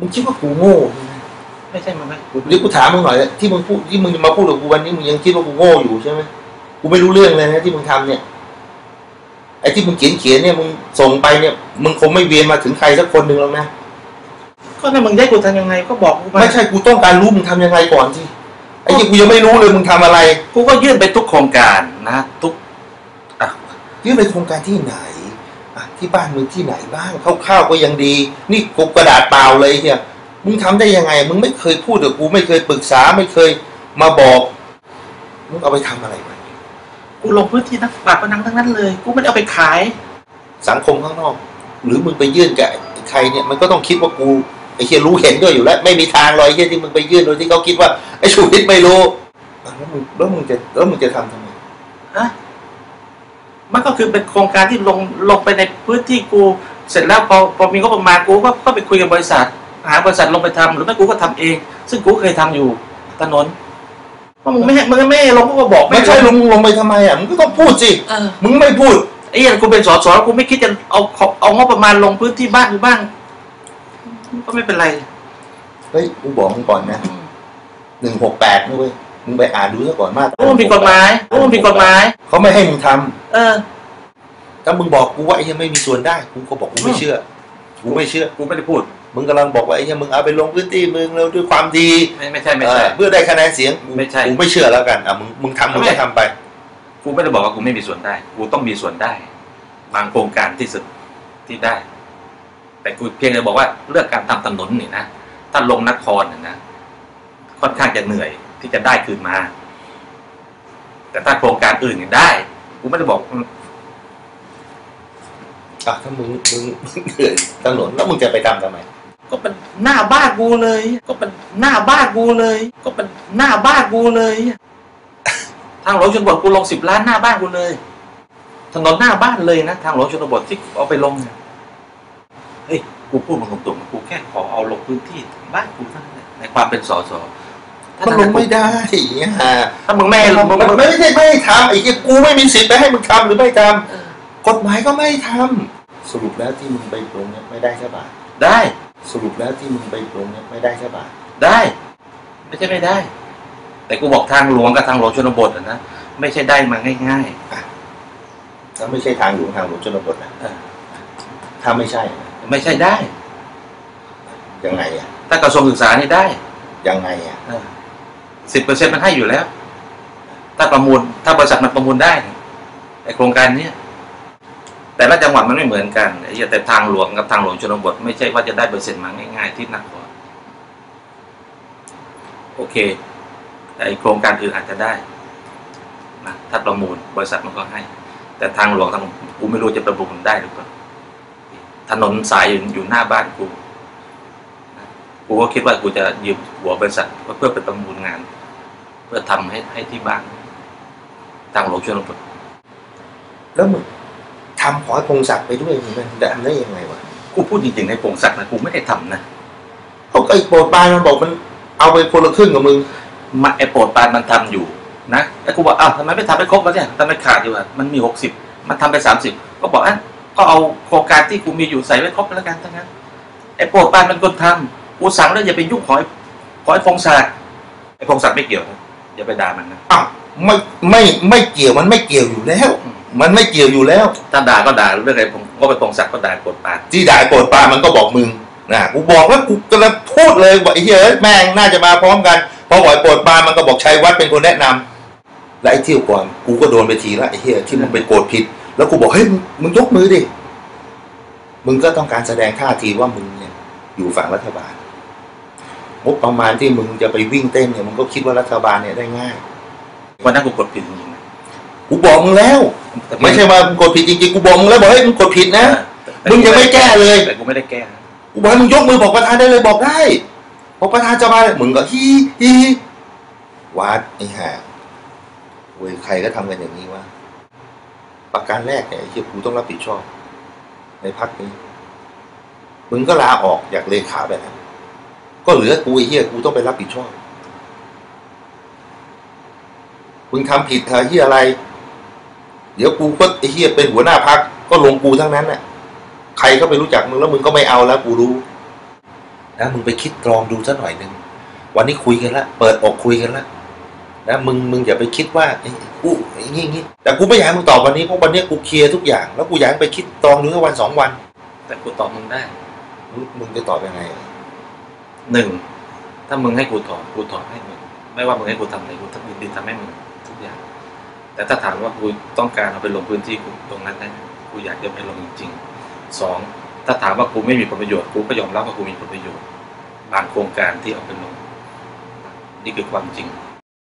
มึงคิดว่ากูโง่ใช่ไหมไม่ใช่มันไหมเดี๋ยวกูถามมึงหน่อยที่มึงพูดที่มึงจะมาพูดกับกูวันนี้มึงยังคิดว่ากูโง่อยู่ใช่ไหมกูไม่รู้เรื่องเลยนะที่มึงทำเนี่ยไอ้ที่มึงเขียนเขียนเนี่ยมึงส่งไปเนี่ยมึงคงไม่เวียนมาถึงใครสักคนหนึ่งหรอกนะก็นั่นมึงได้กูทำยังไงก็บอกกูไปไม่ใช่กูต้องการรู้มึงทำยังไงก่อนสิไอ้ที่กูยังไม่รู้เลยมึงทำอะไร กูก็ยื่นไปทุกโครงการนะ ทุกยื่นไปโครงการที่ไหนอะ ที่บ้านมึงที่ไหนบ้างคร่าวๆก็ยังดี นี่กูกระดาษเปล่าเลยเฮียมึงทำได้ยังไง มึงไม่เคยพูดกับกูไม่เคยปรึกษาไม่เคยมาบอกมึงเอาไปทำอะไรมากูลงพื้นที่นักปราบพนังทั้งนั้นเลย กูไม่ได้เอาไปขาย สังคมข้างนอก หรือมึงไปยื่นกับใครเนี่ยมันก็ต้องคิดว่ากูไอ้เฮียรู้เห็นด้วยอยู่แล้ว ไม่มีทางหรอกไอ้เฮียที่มึงไปยื่นโดยที่เขาคิดว่าไอ้ชูวิทย์ไม่รู้อะแล้วมึงแล้วมึงจะแล้วมึงจะทำทำไมฮะ มันก็คือเป็นโครงการที่ลงลงไปในพื้นที่กู เสร็จแล้วพอพอมีงบประมาณกูก็ก็ไปคุยกับบริษัท หาบริษัทลงไปทำหรือไม่กูก็ทำเอง ซึ่งกูเคยทำอยู่ถนนเพราะมึงไม่ให้มึงไม่ให้ลงกูก็บอกไม่ใช่ลงลงไปทำไมอะมึงก็ต้องพูดสิเออมึงไม่พูดไอ้เหี้ยกูเป็นสสกูไม่คิดจะเอาเอาเอางบประมาณลงพื้นที่บ้านกูบ้าง ก็ไม่เป็นไรเฮ้ยกูบอกมึงก่อนนะหนึ่งหกแปดนะเว้ย มึงไปอ่านดูซะก่อนมาตรารู้มันผิดกฎหมายรู้มันผิดกฎหมายเขาไม่ให้มึงทำเออ ถ้ามึงบอกกูว่าไอ้เหี้ยไม่มีส่วนได้กูก็บอกกูไม่เชื่อกูไม่เชื่อกูไม่ได้พูด มึงกำลังบอกว่าไอ้เหี้ยมึงเอาไปลงพื้นที่มึงแล้วด้วยความดีไม่ไม่ใช่ไม่ใช่เออเพื่อได้คะแนนเสียงกูไม่ใช่กูไม่เชื่อแล้วกันอะมึงมึงทำมึงก็ทำไป กูไม่ได้บอกว่ากูไม่มีส่วนได้ กูต้องมีส่วนได้ บางโครงการที่สุดที่ได้ แต่กูเพียงแต่บอกว่าเรื่องการทำถนนนี่นะถ้าลงนครน่ะนะค่อนข้างจะเหนื่อย ที่จะได้คืนมา แต่ถ้าโครงการอื่นเนี่ยได้กูไม่ได้บอกอะถ้ามึงมึงมึงเหนื่อยถนนแล้วมึงจะไปทำทำไม ก็เป็นหน้าบ้านกูเลย ก็เป็นหน้าบ้านกูเลย ก็เป็นหน้าบ้านกูเลยทางหลวงชนบทกูลงสิบล้านหน้าบ้านกูเลยถนนหน้าบ้านเลยนะทางหลวงชนบทที่เอาไปลงเนี่ยเฮ้ยกูพูดมาตรงๆกูแค่ขอเอาลงพื้นที่บ้านกูเท่านั้นแหละในความเป็นสส ถ้ามันลงไม่ได้เนี่ยฮะถ้ามึงแม่มันมึงมันไม่ใช่ไม่ให้ทำไอ้เหี้ยกูไม่มีสิทธิ์ไปให้มึงทำหรือไม่ทำเออกฎหมายก็ไม่ทำสรุปแล้วที่มึงไปลงเนี่ยไม่ได้ใช่ปะได้ สรุปแล้วที่มึงไปลงเนี่ยไม่ได้ใช่ปะได้ ไม่ใช่ไม่ได้ แต่กูบอกทางหลวงกับทางหลวงชนบทอะนะไม่ใช่ได้มาง่ายถ้าไม่ใช่ทางหลวงทางหลวงชนบทนะเออถ้าไม่ใช่ๆไม่ใช่ได้ยังไงอะถ้ากระทรวงศึกษานี่ได้ยังไงอะ สิบเปอร์เซ็นต์มันให้อยู่แล้ว ถ้าประมูลถ้าบริษัทมันประมูลได้ไอโครงการเนี้ยแต่ละจังหวัดมันไม่เหมือนกันไอ้แต่ทางหลวงกับทางหลวงชนบทไม่ใช่ว่าจะได้เปอร์เซ็นต์มาง่ายๆที่นักกว่าโอเค แต่ไอโครงการอื่นอาจจะได้นะถ้าประมูลบริษัทมันก็ให้ แต่ทางหลวงทางกูไม่รู้จะประมูลได้หรือเปล่าถนนสายอยู่หน้าบ้านกูกูก็คิดว่ากูจะยืมหัวบริษัทเพื่อไปประมูลงาน เพื่อทำให้ให้ที่บ้านทางหลวงชนบทแล้วมึงทำขอให้พงศักดิ์ไปด้วยมึงมันจะทำได้ยังไงวะกูพูดจริงๆในพงศักดิ์นะกูไม่ได้ทำนะเขาไอ้โปรดปรานมันบอกมันเอาไปคนละครึ่งกับมึงมาไอโปรดปรานมันทำอยู่นะไอ้กูบอกอ้าวทำไมไม่ทำให้ครบวะเนี่ยทำไมขาดอยู่อะมันมีหกสิบมันทำไปสามสิบก็บอกอะก็เอาโครงการที่กูมีอยู่ใส่ไว้ครบแล้วกันทั้งนั้นไอโปรดปรานมันคนทำกูสั่งแล้วอย่าไปยุ่งขอไอ้ขอไอ้พงศักดิ์ไอ้พงศักดิ์ไม่เกี่ยวนะ อย่าไปด่ามันนะอ้าวไม่ไม่ไม่เกี่ยวมันไม่เกี่ยวอยู่แล้ว มันไม่เกี่ยวอยู่แล้ว ถ้าด่าก็ด่าเรื่องไอ้พงก็ไปพงศักดิ์ก็ด่าโปรดปรานที่ด่าไอ้โปรดปรานมันก็บอกมึงนะกูบอกแล้วกูกำลังพูดเลยว่าไอ้เหี้ยเอ้ยแม่งน่าจะมาพร้อมกันพอบอกไอ้โปรดปรานมันก็บอกชัยวัฒน์เป็นคนแนะนำและไอ้เที่ยวก่อนกูก็โดนไปทีละไอ้เหี้ยที่มึงไปโกรธผิด แล้วกูบอกเฮ้ยมึงมึงยกมือดิมึงก็ต้องการแสดงท่าทีว่ามึงเนี่ยอยู่ฝั่งรัฐบาล งบประมาณที่มึงจะไปวิ่งเต้นเนี่ยมึงก็คิดว่ารัฐบาลเนี่ยได้ง่ายวันนั้นกูกดผิดจริงๆนะกูบอกมึงแล้วแต่ไม่ใช่ว่ามึงกดผิดจริงๆกูบอกมึงแล้วบอกเฮ้ยมึงกดผิดนะแต่มึงยังไม่แก้เลยแต่กูไม่ได้แก้นะกูบอกให้มึงยกมือบอกประธานได้เลยบอกได้บอกประธานจะมามึงก็ฮีฮีวัดไอ้ห่าเว้ยใครก็ทำกันอย่างนี้วะประการแรกเนี่ยไอ้ที่กูต้องรับผิดชอบ ในพักนี้ มึงก็ลาออกจากเลขาแบบนั้น ก็เหลือกูไอ้เหี้ยกูต้องไปรับผิดชอบมึงทำผิดเธอเหี้ยอะไร เดี๋ยวกูก็ไอ้เหี้ยเป็นหัวหน้าพักก็ลงกูทั้งนั้นน่ะ ใครก็ไปรู้จักมึงแล้วมึงก็ไม่เอาแล้วกูรู้นะมึงไปคิดตรองดูสักหน่อยหนึ่งวันนี้คุยกันละเปิดอกคุยกันละนะมึงมึงอย่าไปคิดว่าเอ้ยกูอย่างงี้อย่างงี้แต่กูไม่อยากให้มึงตอบวันนี้เพราะวันนี้กูเคลียร์ทุกอย่าง แล้วกูอยากให้ไปคิดตรองดูแค่วันสองวัน แต่กูตอบมึงได้มึงจะตอบยังไงอะ หนึ่งถ้ามึงให้กูถอนกูถอนให้มึงไม่ว่ามึงให้กูทำอะไรกูทำยินดีทำให้มึงทุกอย่าง แต่ถ้าถามว่ากูต้องการเอาไปลงพื้นที่กูตรงนั้นได้ไหมกูอยากจะไปลงจริงๆสองถ้าถามว่ากูไม่มีผลประโยชน์กูก็ยอมรับว่ากูมีผลประโยชน์บางโครงการที่เอาไปลงนี่คือความจริง